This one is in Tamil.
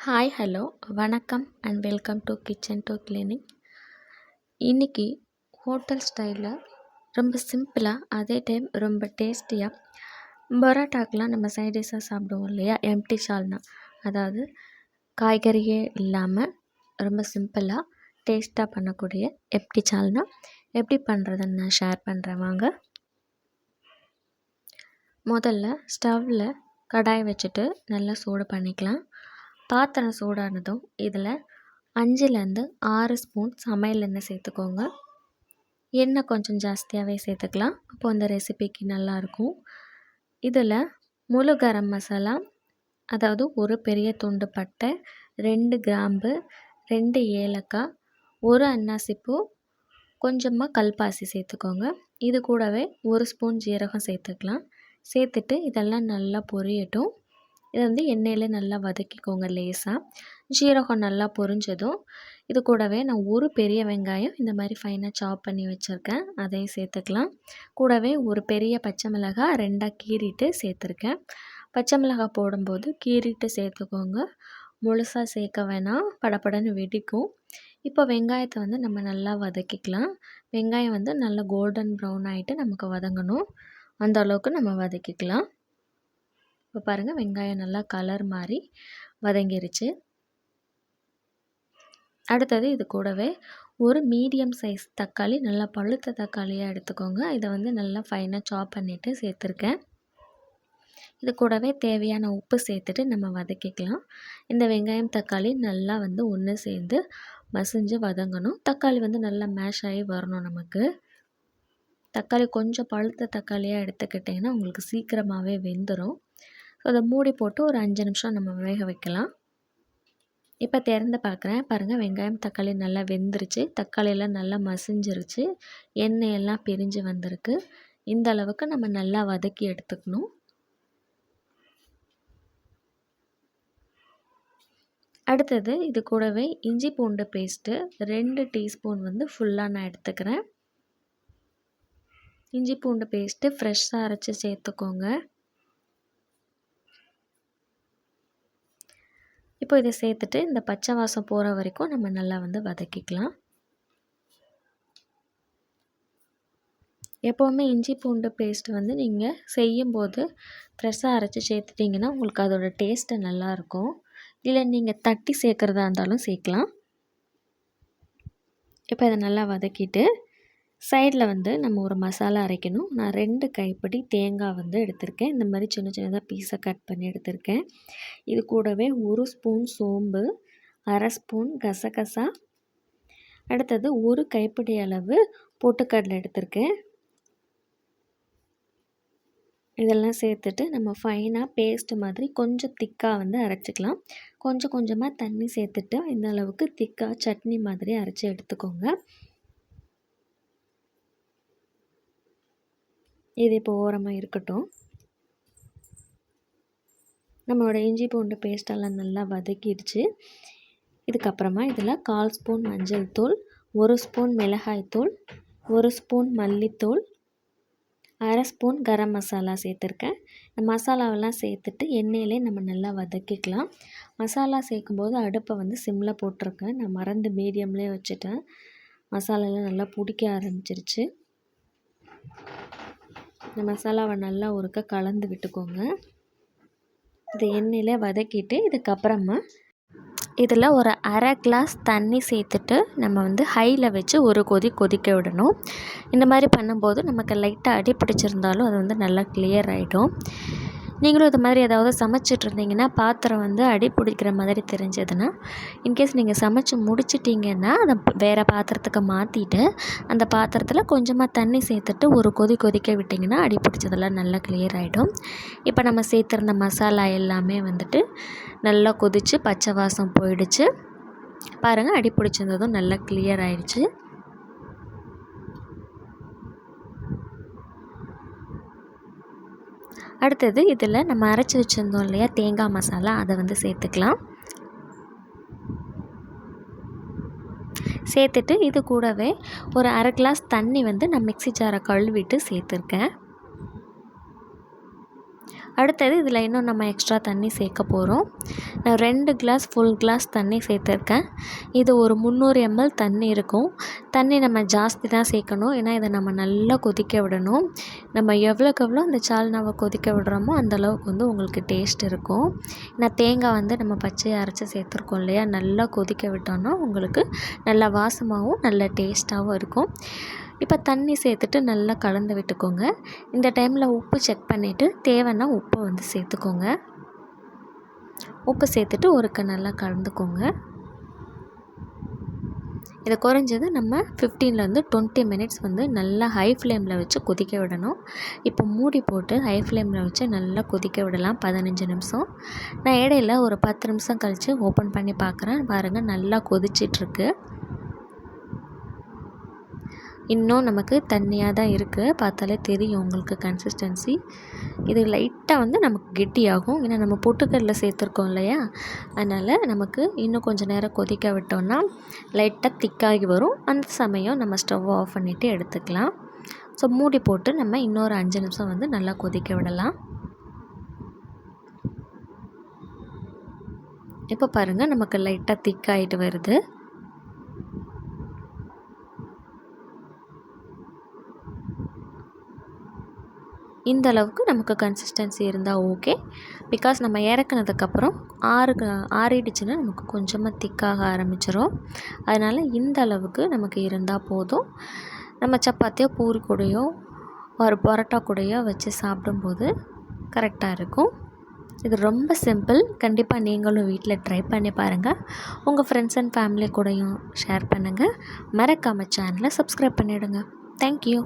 ஹாய் ஹலோ வணக்கம் and welcome to kitchen to cleaning இன்றைக்கி ஹோட்டல் ஸ்டைலில் ரொம்ப சிம்பிளாக அதே டைம் ரொம்ப டேஸ்டியாக பரோட்டாக்கெலாம் நம்ம சைட் டிஷ்ஷாக சாப்பிடுவோம் இல்லையா? எம்டி சால்னா அதாவது காய்கறியே இல்லாமல் ரொம்ப சிம்பிளாக டேஸ்ட்டாக பண்ணக்கூடிய எம்டி சால்னா எப்படி பண்ணுறதுன்னு நான் ஷேர் பண்ணுறேன் வாங்க. முதல்ல ஸ்டவ்வில் கடாய் வச்சுட்டு நல்லா சூடு பண்ணிக்கலாம். பாத்திரம் சூடானதும் இதில் அஞ்சுலேருந்து ஆறு ஸ்பூன் சமையல் எண்ணெய் சேர்த்துக்கோங்க. எண்ணெய் கொஞ்சம் ஜாஸ்தியாகவே சேர்த்துக்கலாம். அப்போது அந்த ரெசிபிக்கு நல்லாயிருக்கும் இதில் முழு கரம் மசாலா அதாவது ஒரு பெரிய துண்டு பட்டை ரெண்டு கிராம்பு ரெண்டு ஏலக்காய் ஒரு அன்னாசிப்பூ கொஞ்சமாக கல்பாசி சேர்த்துக்கோங்க. இது கூடவே ஒரு ஸ்பூன் ஜீரகம் சேர்த்துக்கலாம். சேர்த்துட்டு இதெல்லாம் நல்லா பொரியட்டும். இதை வந்து எண்ணெயில் நல்லா வதக்கிக்கோங்க லேசாக ஜீரகம் நல்லா பொரிஞ்சதும் இது கூடவே நான் ஒரு பெரிய வெங்காயம் இந்த மாதிரி ஃபைனாக சாப் பண்ணி வச்சுருக்கேன். அதையும் சேர்த்துக்கலாம். கூடவே ஒரு பெரிய பச்சை மிளகாய் ரெண்டாக கீறிட்டு சேர்த்துருக்கேன். பச்சை மிளகாய் போடும்போது கீறிட்டு சேர்த்துக்கோங்க. முழுசாக சேர்க்க வேணாம். படப்படன்னு வெடிக்கும். இப்போ வெங்காயத்தை வந்து நம்ம நல்லா வதக்கிக்கலாம். வெங்காயம் வந்து நல்லா கோல்டன் ப்ரௌன் ஆகிட்டு நமக்கு வதங்கணும். அந்த அளவுக்கு நம்ம வதக்கிக்கலாம். இப்போ பாருங்கள் வெங்காயம் நல்லா கலர் மாதிரி வதங்கிருச்சு. அடுத்தது இது கூடவே ஒரு மீடியம் சைஸ் தக்காளி நல்லா பழுத்த தக்காளியாக எடுத்துக்கோங்க. இதை வந்து நல்லா ஃபைனாக சாப் பண்ணிவிட்டு சேர்த்துருக்கேன். இது கூடவே தேவையான உப்பு சேர்த்துட்டு நம்ம வதக்கிக்கலாம். இந்த வெங்காயம் தக்காளி நல்லா வந்து ஒன்று சேர்ந்து மசிஞ்சு வதங்கணும். தக்காளி வந்து நல்லா மேஷ் ஆகி வரணும் நமக்கு. தக்காளி கொஞ்சம் பழுத்த தக்காளியாக எடுத்துக்கிட்டிங்கன்னா உங்களுக்கு சீக்கிரமாகவே வெந்துடும் ஸோ அதை மூடி போட்டு ஒரு அஞ்சு நிமிஷம் நம்ம வேக வைக்கலாம். இப்போ திறந்து பார்க்குறேன். பாருங்கள் வெங்காயம் தக்காளி நல்லா வெந்துருச்சு. தக்காளியெல்லாம் நல்லா மசிஞ்சிருச்சு. எண்ணெயெல்லாம் பிரிஞ்சு வந்திருக்கு. இந்த அளவுக்கு நம்ம நல்லா வதக்கி எடுத்துக்கணும். அடுத்தது இது கூடவே இஞ்சி பூண்டு பேஸ்ட்டு. ரெண்டு டீஸ்பூன் வந்து ஃபுல்லாக நான் எடுத்துக்கிறேன். இஞ்சி பூண்டு பேஸ்ட்டு ஃப்ரெஷ்ஷாக அரைச்சி சேர்த்துக்கோங்க. இப்போ இதை சேர்த்துட்டு இந்த பச்சை வாசம் போகிற வரைக்கும் நம்ம நல்லா வந்து வதக்கிக்கலாம். எப்போவுமே இஞ்சி பூண்டு பேஸ்ட் வந்து நீங்கள் செய்யும்போது ஃப்ரெஷ்ஷாக அரைச்சி சேர்த்துட்டிங்கன்னா உங்களுக்கு அதோடய டேஸ்ட்டு நல்லாயிருக்கும் இல்லை நீங்கள் தட்டி சேர்க்குறதா இருந்தாலும் சேர்க்கலாம். இப்போ இதை நல்லா வதக்கிட்டு சைடில் வந்து நம்ம ஒரு மசாலா அரைக்கணும். நான் ரெண்டு கைப்படி தேங்காய் வந்து எடுத்திருக்கேன். இந்த மாதிரி சின்ன சின்னதாக பீஸை கட் பண்ணி எடுத்திருக்கேன். இது கூடவே ஒரு ஸ்பூன் சோம்பு அரை ஸ்பூன் கசகசா. அடுத்தது ஒரு கைப்பிடி அளவு பொட்டுக்கடலை எடுத்திருக்கேன். இதெல்லாம் சேர்த்துட்டு நம்ம ஃபைனாக பேஸ்ட் மாதிரி கொஞ்சம் திக்காக வந்து அரைச்சிக்கலாம். கொஞ்சம் கொஞ்சமாக தண்ணி சேர்த்துட்டு இந்த அளவுக்கு திக்காக சட்னி மாதிரி அரைச்சி எடுத்துக்கோங்க. இது இப்போ ஓரமாக இருக்கட்டும். நம்மளோட இஞ்சி பூண்டு பேஸ்டெல்லாம் நல்லா வதக்கிடுச்சு. இதுக்கப்புறமா இதில் கால் ஸ்பூன் மஞ்சள் தூள் ஒரு ஸ்பூன் மிளகாய் தூள் ஒரு ஸ்பூன் மல்லித்தூள் அரை ஸ்பூன் கரம் மசாலா சேர்த்துருக்கேன். இந்த மசாலாவெல்லாம் சேர்த்துட்டு எண்ணெயிலே நம்ம நல்லா வதக்கிக்கலாம். மசாலா சேர்க்கும்போது அடுப்பை வந்து சிம்மில் போட்டிருக்கேன். நான் மறந்து மீடியம்லேயே வச்சுட்டேன். மசாலாலாம் நல்லா பிடிக்க ஆரம்பிச்சிருச்சு. இந்த மசாலாவை நல்லா ஒருக்க கலந்து விட்டுக்கோங்க. இதை எண்ணெயில் வதக்கிட்டு இதுக்கப்புறமா இதில் ஒரு அரை கிளாஸ் தண்ணி சேர்த்துட்டு நம்ம வந்து ஹையில் வச்சு ஒரு கொதி கொதிக்க விடணும். இந்த மாதிரி பண்ணும்போது நமக்கு லைட்டாக அடி பிடிச்சிருந்தாலும் அது வந்து நல்லா கிளியர் ஆகிடும் நீங்களும் இது மாதிரி ஏதாவது சமைச்சிட்டு இருந்தீங்கன்னா பாத்திரம் வந்து அடி பிடிக்கிற மாதிரி தெரிஞ்சதுன்னா இன்கேஸ் நீங்கள் சமைச்சு முடிச்சிட்டிங்கன்னா அதை வேறு பாத்திரத்துக்கு மாற்றிட்டு அந்த பாத்திரத்தில் கொஞ்சமாக தண்ணி சேர்த்துட்டு ஒரு கொதி கொதிக்க விட்டிங்கன்னா அடி பிடிச்சதெல்லாம் நல்லா கிளியர் ஆகிடும் இப்போ நம்ம சேர்த்துருந்த மசாலா எல்லாமே வந்துட்டு நல்லா கொதித்து பச்சை வாசம் போயிடுச்சு. பாருங்கள் அடி பிடிச்சிருந்ததும் நல்லா கிளியர் ஆயிடுச்சு. அடுத்தது இதில் நம்ம அரைச்சி வச்சுருந்தோம் இல்லையா தேங்காய் மசாலா அதை வந்து சேர்த்துக்கலாம். சேர்த்துட்டு இது கூடவே ஒரு அரை கிளாஸ் தண்ணி வந்து நான் மிக்சி ஜாரை கழுவிட்டு சேர்த்துருக்கேன். அடுத்தது இதில் இன்னும் நம்ம எக்ஸ்ட்ரா தண்ணி சேர்க்க போகிறோம். நான் ரெண்டு கிளாஸ் ஃபுல் கிளாஸ் தண்ணி சேர்த்துருக்கேன். இது ஒரு முந்நூறு எம்எல் தண்ணி இருக்கும். தண்ணி நம்ம ஜாஸ்தி தான் சேர்க்கணும். ஏன்னா இதை நம்ம நல்லா கொதிக்க விடணும். நம்ம எவ்வளோக்கு எவ்வளோ அந்த சால்னாவை கொதிக்க விடுறோமோ அந்த அளவுக்கு வந்து உங்களுக்கு டேஸ்ட் இருக்கும். நான் தேங்காய் வந்து நம்ம பச்சையை அரைச்சி சேர்த்துருக்கோம் இல்லையா? நல்லா கொதிக்க விட்டோன்னா உங்களுக்கு நல்லா வாசமாகவும் நல்ல டேஸ்ட்டாகவும் இருக்கும். இப்போ தண்ணி சேர்த்துட்டு நல்லா கலந்து விட்டுக்கோங்க. இந்த டைமில் உப்பு செக் பண்ணிவிட்டு தேவைன்னா உப்பை வந்து சேர்த்துக்கோங்க. உப்பு சேர்த்துட்டு ஒருக்க நல்லா கலந்துக்கோங்க. இதை குறைஞ்சது நம்ம ஃபிஃப்டீன்லேருந்து டுவெண்ட்டி மினிட்ஸ் வந்து நல்லா ஹை ஃப்ளேமில் வச்சு கொதிக்க விடணும். இப்போ மூடி போட்டு ஹை ஃப்ளேமில் வச்சு நல்லா கொதிக்க விடலாம் பதினஞ்சு நிமிஷம். நான் இடையில ஒரு பத்து நிமிஷம் கழித்து ஓப்பன் பண்ணி பார்க்குறேன். பாருங்கள் நல்லா கொதிச்சிட்ருக்கு இன்னும் நமக்கு தண்ணியாக தான் இருக்குது பார்த்தாலே தெரியும் உங்களுக்கு கன்சிஸ்டன்சி இது லைட்டாக வந்து நமக்கு கெட்டியாகும். ஏன்னா நம்ம பொட்டுக்கடலை சேர்த்துருக்கோம் இல்லையா? அதனால் நமக்கு இன்னும் கொஞ்சம் நேரம் கொதிக்க விட்டோம்னா லைட்டாக திக்காகி வரும். அந்த சமயம் நம்ம ஸ்டவ் ஆஃப் பண்ணிவிட்டு எடுத்துக்கலாம். ஸோ மூடி போட்டு நம்ம இன்னொரு அஞ்சு நிமிஷம் வந்து நல்லா கொதிக்க விடலாம். இப்போ பாருங்கள் நமக்கு லைட்டாக திக்காகிட்டு வருது. இந்த அளவுக்கு நமக்கு கன்சிஸ்டன்சி இருந்தால் ஓகே பிகாஸ் நம்ம இறக்குனதுக்கப்புறம் ஆறு ஆறிடுச்சுன்னா நமக்கு கொஞ்சமாக திக்காக ஆரம்பிச்சிடும் அதனால் இந்த அளவுக்கு நமக்கு இருந்தால் போதும். நம்ம சப்பாத்தியோ பூரி கூடையோ ஒரு பரோட்டா கூடையோ வச்சு சாப்பிடும்போது கரெக்டாக இருக்கும். இது ரொம்ப சிம்பிள் கண்டிப்பாக நீங்களும் வீட்டில் ட்ரை பண்ணி பாருங்கள் உங்கள் ஃப்ரெண்ட்ஸ் அண்ட் ஃபேமிலி கூடயும் ஷேர் பண்ணுங்கள் மறக்காமல் சேனலை சப்ஸ்கிரைப் பண்ணிவிடுங்க தேங்க்யூ